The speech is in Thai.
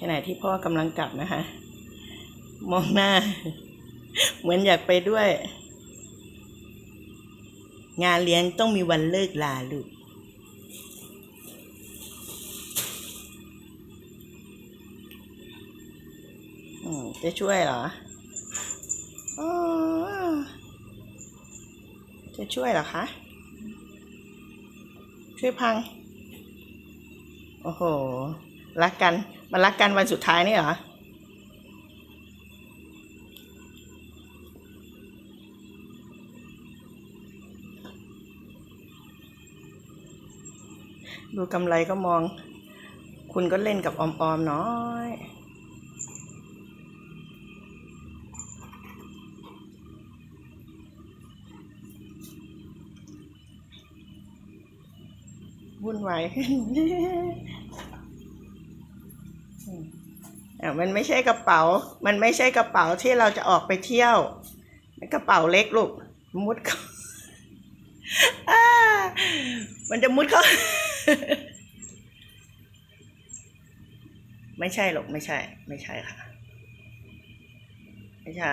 ขณะที่พ่อกำลังกลับนะคะ มองหน้า เหมือนอยากไปด้วย งานเลี้ยงต้องมีวันเลิกลาลูกจะช่วยเหรออจะช่วยเหรอคะ ช่วยพัง โอ้โห รักกัน มารักกันวันสุดท้ายนี่เหรอ ดูกำไรก็มอง คุณก็เล่นกับออมๆน้อยวุ่นวาย อะมันไม่ใช่กระเป๋า มันไม่ใช่กระเป๋าที่เราจะออกไปเที่ยว มันกระเป๋าเล็กลูก มุดเข้าอ่ามันจะมุดเข้า ไม่ใช่หรอกไม่ใช่ ไม่ใช่ค่ะ ไม่ใช่